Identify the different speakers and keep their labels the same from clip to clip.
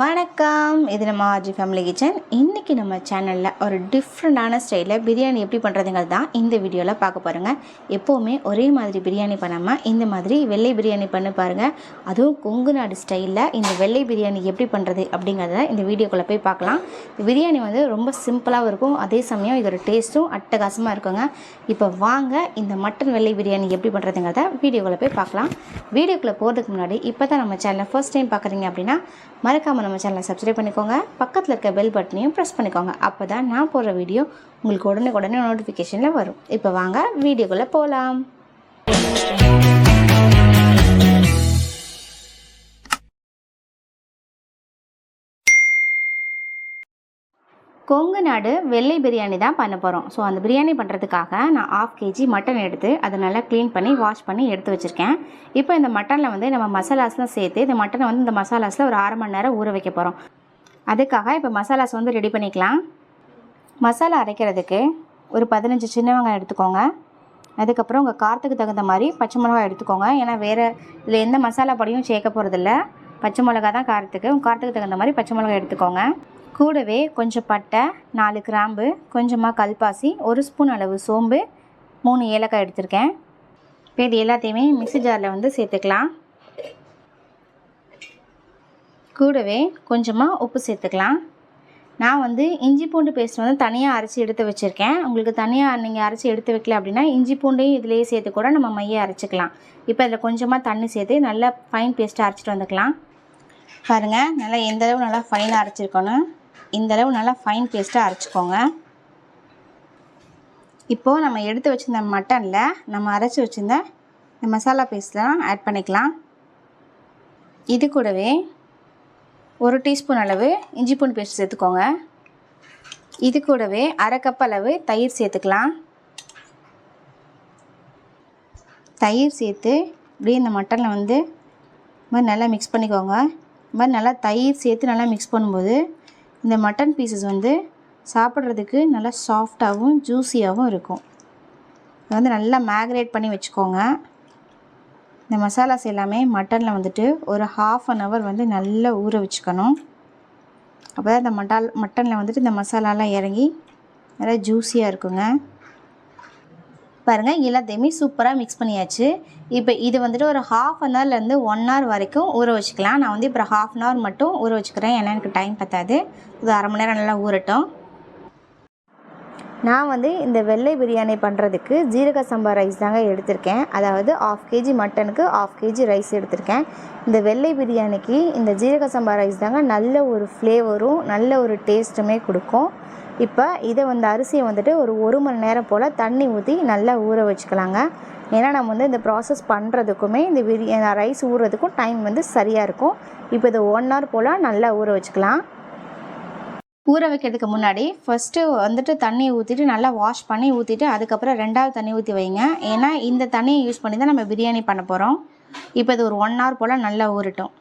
Speaker 1: வணக்கம். இது நம்ம ஆர்ஜி ஃபேமிலி கிச்சன் இன்றைக்கி நம்ம சேனலில் ஒரு டிஃப்ரெண்ட்டான ஸ்டைலில் பிரியாணி எப்படி பண்ணுறதுங்கிறது தான் இந்த வீடியோவில் பார்க்க பாருங்கள் எப்போவுமே ஒரே மாதிரி பிரியாணி பண்ணாமல் இந்த மாதிரி வெள்ளை பிரியாணி பண்ணி பாருங்கள் அதுவும் கொங்கு நாடு ஸ்டைலில் இந்த வெள்ளை பிரியாணி எப்படி பண்ணுறது அப்படிங்கிறத இந்த வீடியோக்குள்ளே போய் பார்க்கலாம். பிரியாணி வந்து ரொம்ப சிம்பிளாகவும் இருக்கும். அதே சமயம் இதோட டேஸ்ட்டும் அட்டகாசமாக இருக்குங்க. இப்போ வாங்க இந்த மட்டன் வெள்ளை பிரியாணி எப்படி பண்ணுறதுங்கிறத வீடியோக்குள்ளே போய் பார்க்கலாம். வீடியோக்குள்ளே போகிறதுக்கு முன்னாடி இப்போ தான் நம்ம சேனலை ஃபர்ஸ்ட் டைம் பார்க்குறீங்க அப்படின்னா மறக்காமல் நம்ம சேனலை சப்ஸ்கிரைப் பண்ணிக்கோங்க. பக்கத்தில் இருக்க பெல் பட்டனையும் ப்ரெஸ் பண்ணிக்கோங்க. அப்போ தான் நான் போடுற வீடியோ உங்களுக்கு உடனே உடனே நோட்டிஃபிகேஷனில் வரும். இப்போ வாங்க வீடியோக்குள்ளே போகலாம் கொங்கு நாடு வெள்ளை பிரியாணி தான் பண்ண போகிறோம் ஸோ அந்த பிரியாணி பண்ணுறதுக்காக நான் ஆஃப் கேஜி மட்டன் எடுத்து அதை நல்லா க்ளீன் பண்ணி வாஷ் பண்ணி எடுத்து வச்சுருக்கேன். இப்போ இந்த மட்டனில் வந்து நம்ம மசாலாஸ்லாம் சேர்த்து இந்த மட்டனை வந்து இந்த மசாலாஸில் ஒரு அரை மணி நேரம் ஊற வைக்க போகிறோம் அதுக்காக இப்போ மசாலாஸ் வந்து ரெடி பண்ணிக்கலாம். மசாலா அரைக்கிறதுக்கு ஒரு பதினஞ்சு சின்ன வெங்காயம் எடுத்துக்கோங்க. அதுக்கப்புறம் உங்கள் காரத்துக்கு தகுந்த மாதிரி பச்சை மிளகாய் எடுத்துக்கோங்க. ஏன்னா வேறு இதில் எந்த மசாலா பொடியும் சேர்க்க போகிறதில்ல பச்சை மிளகா தான் காரத்துக்கு. உங்கள் காரத்துக்கு தகுந்த மாதிரி பச்சை மிளகாய் எடுத்துக்கோங்க. கூடவே கொஞ்சம் பட்டை நாலு கிராம்பு கொஞ்சமாக கல்பாசி ஒரு ஸ்பூன் அளவு சோம்பு மூணு ஏலக்காய் எடுத்திருக்கேன். இப்போ இது எல்லாத்தையுமே மிக்சி ஜாரில் வந்து சேர்த்துக்கலாம். கூடவே கொஞ்சமாக உப்பு சேர்த்துக்கலாம். நான் வந்து இஞ்சி பூண்டு பேஸ்ட் வந்து தனியாக அரைச்சி எடுத்து வச்சுருக்கேன். உங்களுக்கு தனியாக நீங்கள் அரைச்சி எடுத்து வைக்கல அப்படின்னா இஞ்சி பூண்டையும் இதிலேயே சேர்த்து கூட நம்ம மையை அரைச்சிக்கலாம். இப்போ அதில் கொஞ்சமாக தண்ணி சேர்த்து நல்லா ஃபைன் பேஸ்ட்டாக அரைச்சிட்டு வந்துக்கலாம். பாருங்கள் நல்லா எந்த அளவு நல்லா ஃபைனாக அரைச்சிருக்கணும் இந்த அளவு நல்லா ஃபைன் பேஸ்ட்டாக அரைச்சிக்கோங்க. இப்போது நம்ம எடுத்து வச்சுருந்த மட்டனில் நம்ம அரைச்சி வச்சுருந்த இந்த மசாலா பேஸ்ட்லாம் ஆட் பண்ணிக்கலாம். இது கூடவே ஒரு டீஸ்பூன் அளவு இஞ்சி பூண்டு பேஸ்ட் சேர்த்துக்கோங்க. இது கூடவே அரை கப் அளவு தயிர் சேர்த்துக்கலாம். தயிர் சேர்த்து இப்படியே இந்த மட்டனில் வந்து இது மாதிரி நல்லா மிக்ஸ் பண்ணிக்கோங்க. இது மாதிரி நல்லா தயிர் சேர்த்து நல்லா மிக்ஸ் பண்ணும்போது இந்த மட்டன் பீசஸ் வந்து சாப்பிட்றதுக்கு நல்லா சாஃப்டாகவும் ஜூஸியாகவும் இருக்கும். இதை வந்து நல்லா மேக்ரேட் பண்ணி வச்சுக்கோங்க. இந்த மசாலாஸ் எல்லாமே மட்டனில் வந்துட்டு ஒரு ஹாஃப் அன் ஹவர் வந்து நல்லா ஊற வச்சுக்கணும். அப்போ தான் இந்த மட்டால் மட்டனில் வந்துட்டு இந்த மசாலாலாம் இறங்கி நல்லா ஜூஸியாக இருக்குங்க. பாருங்கள் எல்லாத்தையுமே சூப்பராக மிக்ஸ் பண்ணியாச்சு. இப்போ இது வந்துட்டு ஒரு ஹாஃப் அன் ஹவர்லேருந்து ஒன் ஹவர் வரைக்கும் ஊற வச்சுக்கலாம். நான் வந்து இப்போ ஹாஃப் அன் ஹவர் மட்டும் ஊற வச்சுக்கிறேன். ஏன்னா எனக்கு டைம் பற்றாது இது அரை மணி நேரம் நல்லா ஊறட்டும். நான் வந்து இந்த வெள்ளை பிரியாணி பண்ணுறதுக்கு ஜீரக சம்பா ரைஸ் தாங்க எடுத்திருக்கேன். அதாவது ஆஃப் கேஜி மட்டனுக்கு ஆஃப் கேஜி ரைஸ் எடுத்திருக்கேன். இந்த வெள்ளை பிரியாணிக்கு இந்த ஜீரக சம்பா ரைஸ் தாங்க நல்ல ஒரு ஃப்ளேவரும் நல்ல ஒரு டேஸ்ட்டுமே கொடுக்கும். இப்போ இதை வந்து அரிசியை வந்துட்டு ஒரு ஒரு மணி நேரம் போல் தண்ணி ஊற்றி நல்லா ஊற வச்சுக்கலாங்க. ஏன்னா நம்ம வந்து இந்த ப்ராசஸ் பண்ணுறதுக்குமே இந்த பிரியா ரைஸ் ஊறுறதுக்கும் டைம் வந்து சரியாக இருக்கும். இப்போ இதை ஒன் ஹவர் போல் நல்லா ஊற வச்சுக்கலாம். ஊற வைக்கிறதுக்கு முன்னாடி ஃபஸ்ட்டு வந்துட்டு தண்ணியை ஊற்றிட்டு நல்லா வாஷ் பண்ணி ஊற்றிட்டு அதுக்கப்புறம் ரெண்டாவது தண்ணி ஊற்றி வைங்க. ஏன்னா இந்த தண்ணியை யூஸ் பண்ணி தான் நம்ம பிரியாணி பண்ண போகிறோம் இப்போ இது ஒரு ஒன் ஹவர் போல் நல்லா ஊறட்டும்.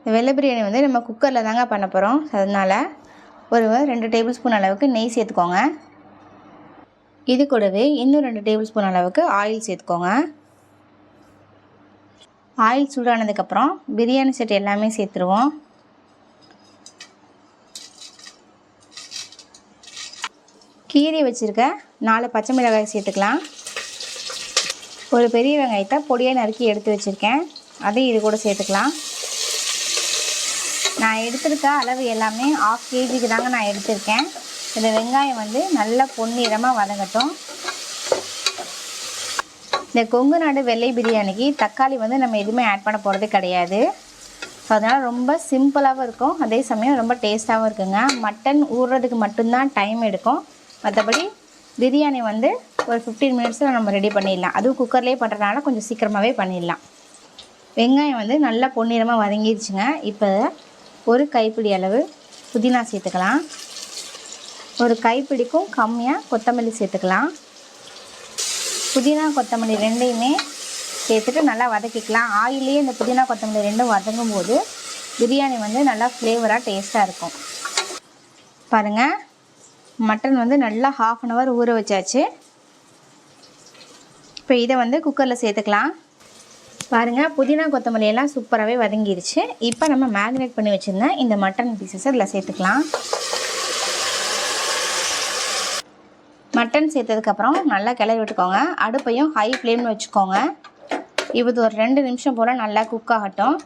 Speaker 1: இந்த வெள்ளை பிரியாணி வந்து நம்ம குக்கரில் தாங்க பண்ண போகிறோம் அதனால் ஒரு ரெண்டு டேபிள் ஸ்பூன் அளவுக்கு நெய் சேர்த்துக்கோங்க. இது கூடவே இன்னும் ரெண்டு டேபிள் ஸ்பூன் அளவுக்கு ஆயில் சேர்த்துக்கோங்க. ஆயில் சூடானதுக்கப்புறம் பிரியாணி செட் எல்லாமே சேர்த்துருவோம். கீரி வச்சுருக்க. நாலு பச்சை மிளகாய் சேர்த்துக்கலாம். ஒரு பெரிய வெங்காயத்தை பொடியாக நறுக்கி எடுத்து வச்சுருக்கேன். அதையும் இது கூட சேர்த்துக்கலாம். நான் எடுத்திருக்க அளவு எல்லாமே ஆஃப் கேஜிக்கு தாங்க நான் எடுத்திருக்கேன். இந்த வெங்காயம் வந்து நல்லா பொன்னிறமாக வதங்கட்டும். இந்த கொங்கு நாடு வெள்ளை பிரியாணிக்கு தக்காளி வந்து நம்ம எதுவுமே ஆட் பண்ண போகிறது கிடையாது. ஸோ அதனால் ரொம்ப சிம்பிளாகவும் இருக்கும். அதே சமயம் ரொம்ப டேஸ்ட்டாகவும் இருக்குங்க. மட்டன் ஊறுறதுக்கு மட்டும்தான் டைம் எடுக்கும். மற்றபடி பிரியாணி வந்து ஒரு ஃபிஃப்டீன் மினிட்ஸில் நம்ம ரெடி பண்ணிடலாம். அதுவும் குக்கர்லேயே பண்ணுறதுனால கொஞ்சம் சீக்கிரமாகவே பண்ணிடலாம். வெங்காயம் வந்து நல்லா பொன்னிறமாக வதங்கிடுச்சுங்க. இப்போ ஒரு கைப்பிடி அளவு புதினா சேர்த்துக்கலாம். ஒரு கைப்பிடிக்கும் கம்மியாக கொத்தமல்லி சேர்த்துக்கலாம். புதினா கொத்தமல்லி ரெண்டையுமே சேர்த்துட்டு நல்லா வதக்கிக்கலாம். ஆயிலே இந்த புதினா கொத்தமல்லி ரெண்டும் வதங்கும் போது பிரியாணி வந்து நல்லா ஃப்ளேவராக டேஸ்ட்டாக இருக்கும். பாருங்கள் மட்டன் வந்து நல்லா ஹாஃப் அன் ஹவர் ஊற வச்சாச்சு. இப்போ இதை வந்து குக்கரில் சேர்த்துக்கலாம். பாருங்கள் புதினா கொத்தமல்லி எல்லாம் சூப்பராகவே வதங்கிருச்சு. இப்போ நம்ம மேக்னேட் பண்ணி வச்சுருந்தேன் இந்த மட்டன் பீசஸ் இதில் சேர்த்துக்கலாம். மட்டன் சேர்த்ததுக்கப்புறம் நல்லா கிளறி விட்டுக்கோங்க. அடுப்பையும் ஹை ஃப்ளேமில் வச்சுக்கோங்க. இது ஒரு ரெண்டு நிமிஷம் போல் நல்லா குக் ஆகட்டும்.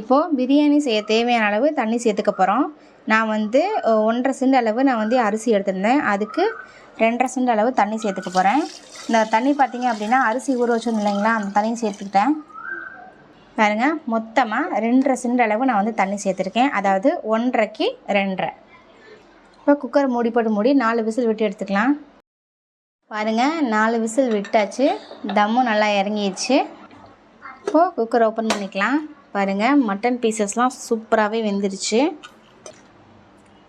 Speaker 1: இப்போது பிரியாணி செய்ய தேவையான அளவு தண்ணி சேர்த்துக்க போகிறோம் நான் வந்து ஒன்றரை சென்ட் அளவு நான் வந்து அரிசி எடுத்திருந்தேன். அதுக்கு ரெண்டரை சென்ட் அளவு தண்ணி சேர்த்துக்க போகிறேன் இந்த தண்ணி பார்த்தீங்க அப்படின்னா அரிசி ஊற வச்சோம் இல்லைங்களா? அந்த தண்ணி சேர்த்துக்கிட்டேன். பாருங்கள் மொத்தமாக ரெண்டரை சென்ட் அளவு நான் வந்து தண்ணி சேர்த்துருக்கேன். அதாவது ஒன்றரைக்கு ரெண்டரை. இப்போ குக்கர் மூடி போட்டு மூடி நாலு விசில் விட்டு எடுத்துக்கலாம். பாருங்க நாலு விசில் விட்டாச்சு. தம்மும் நல்லா இறங்கிடுச்சு. இப்போது குக்கர் ஓப்பன் பண்ணிக்கலாம். பாருங்கள் மட்டன் பீசஸ்லாம் சூப்பராகவே வெந்துருச்சு.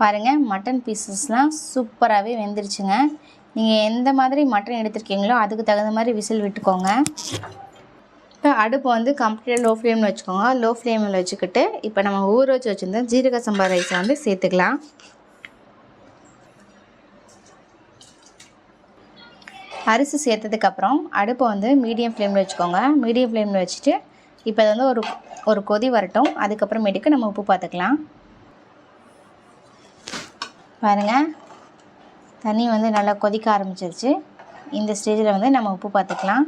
Speaker 1: பாருங்கள் மட்டன் பீசஸ்லாம் சூப்பராகவே வெந்துருச்சுங்க. நீங்கள் எந்த மாதிரி மட்டன் எடுத்திருக்கீங்களோ அதுக்கு தகுந்த மாதிரி விசில் விட்டுக்கோங்க. இப்போ அடுப்பு வந்து கம்ப்ளீட்டாக லோ ஃப்ளேமில் வச்சுக்கோங்க. லோ ஃப்ளேமில் வச்சுக்கிட்டு இப்போ நம்ம ஊற வச்சு வச்சுருந்தோம் ஜீரக சம்பா ரைஸை வந்து சேர்த்துக்கலாம். அரிசி சேர்த்ததுக்கப்புறம் அடுப்பை வந்து மீடியம் ஃப்ளேமில் வச்சுக்கோங்க. மீடியம் ஃப்ளேமில் வச்சுட்டு இப்போ அது வந்து ஒரு ஒரு கொதி வரட்டும். அதுக்கப்புறமேட்டுக்கு நம்ம உப்பு பார்த்துக்கலாம். பாருங்கள் தண்ணி வந்து நல்லா கொதிக்க ஆரம்பிச்சிருச்சு. இந்த ஸ்டேஜில் வந்து நம்ம உப்பு பார்த்துக்கலாம்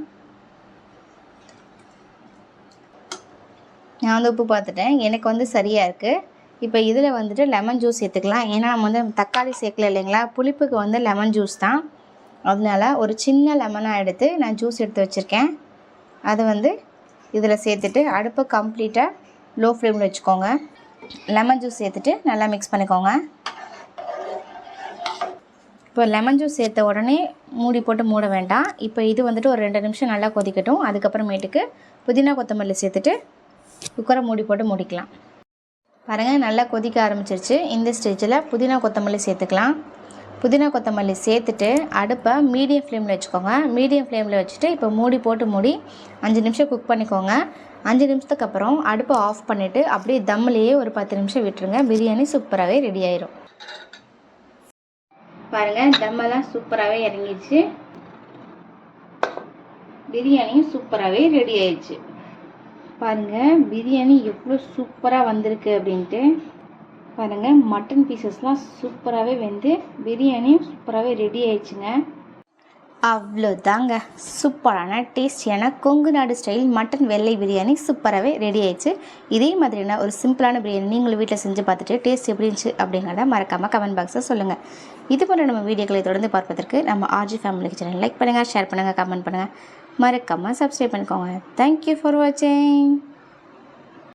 Speaker 1: நான் வந்து உப்பு பார்த்துட்டேன் எனக்கு வந்து சரியாக இருக்குது இப்போ இதில் வந்துட்டு லெமன் ஜூஸ் சேர்த்துக்கலாம். ஏன்னா நம்ம வந்து தக்காளி சேர்க்கல இல்லைங்களா? புளிப்புக்கு வந்து லெமன் ஜூஸ் தான். அதனால ஒரு சின்ன லெமனாக எடுத்து நான் ஜூஸ் எடுத்து வச்சுருக்கேன். அதை வந்து இதில் சேர்த்துட்டு அடுப்பை கம்ப்ளீட்டாக லோ ஃப்ளேமில் வச்சுக்கோங்க. லெமன் ஜூஸ் சேர்த்துட்டு நல்லா மிக்ஸ் பண்ணிக்கோங்க. இப்போ லெமன் ஜூஸ் சேர்த்த உடனே மூடி போட்டு மூட வேண்டாம். இப்போ இது வந்துட்டு ஒரு ரெண்டு நிமிஷம் நல்லா கொதிக்கட்டும். அதுக்கப்புறமேட்டுக்கு புதினா கொத்தமல்லி சேர்த்துட்டு குக்கரை மூடி போட்டு மூடிக்கலாம். பாருங்கள் நல்லா கொதிக்க ஆரம்பிச்சிருச்சு. இந்த ஸ்டேஜில் புதினா கொத்தமல்லி சேர்த்துக்கலாம். புதினா கொத்தமல்லி சேர்த்துட்டு அடுப்பை மீடியம் ஃப்ளேமில் வச்சுக்கோங்க. மீடியம் ஃப்ளேமில் வச்சுட்டு இப்போ மூடி போட்டு மூடி அஞ்சு நிமிஷம் குக் பண்ணிக்கோங்க. அஞ்சு நிமிஷத்துக்கு அப்புறம் அடுப்பை ஆஃப் பண்ணிவிட்டு அப்படியே தம்மிலேயே ஒரு பத்து நிமிஷம் விட்டுருங்க. பிரியாணி சூப்பராகவே ரெடி ஆயிரும். பாருங்கள் தம்மெல்லாம் சூப்பராகவே இறங்கிடுச்சு. பிரியாணியும் சூப்பராகவே ரெடி ஆயிடுச்சு. பாருங்கள் பிரியாணி எவ்வளோ சூப்பராக வந்திருக்கு அப்படின்ட்டு. பாருங்கள் மட்டன் பீசஸ்லாம் சூப்பராகவே வெந்து பிரியாணியும் சூப்பராகவே ரெடி ஆயிடுச்சுங்க. அவ்வளோதாங்க. சூப்பரான டேஸ்டியான கொங்கு நாடு ஸ்டைல் மட்டன் வெள்ளை பிரியாணி சூப்பராகவே ரெடி ஆயிடுச்சு. இதே மாதிரியான ஒரு சிம்பிளான பிரியாணி நீங்களும் வீட்டில் செஞ்சு பார்த்துட்டு டேஸ்ட் எப்படி இருந்துச்சு அப்படிங்கிறத மறக்காமல் கமெண்ட் பாக்ஸில் சொல்லுங்கள் இது போன்ற நம்ம வீடியோக்களை தொடர்ந்து பார்ப்பதற்கு நம்ம ஆர்ஜி ஃபேமிலி சேனல் லைக் பண்ணுங்கள் ஷேர் பண்ணுங்கள் கமெண்ட் பண்ணுங்கள் மறக்காமல் சப்ஸ்கிரைப் பண்ணிக்கோங்க. தேங்க்யூ ஃபார் வாட்சிங்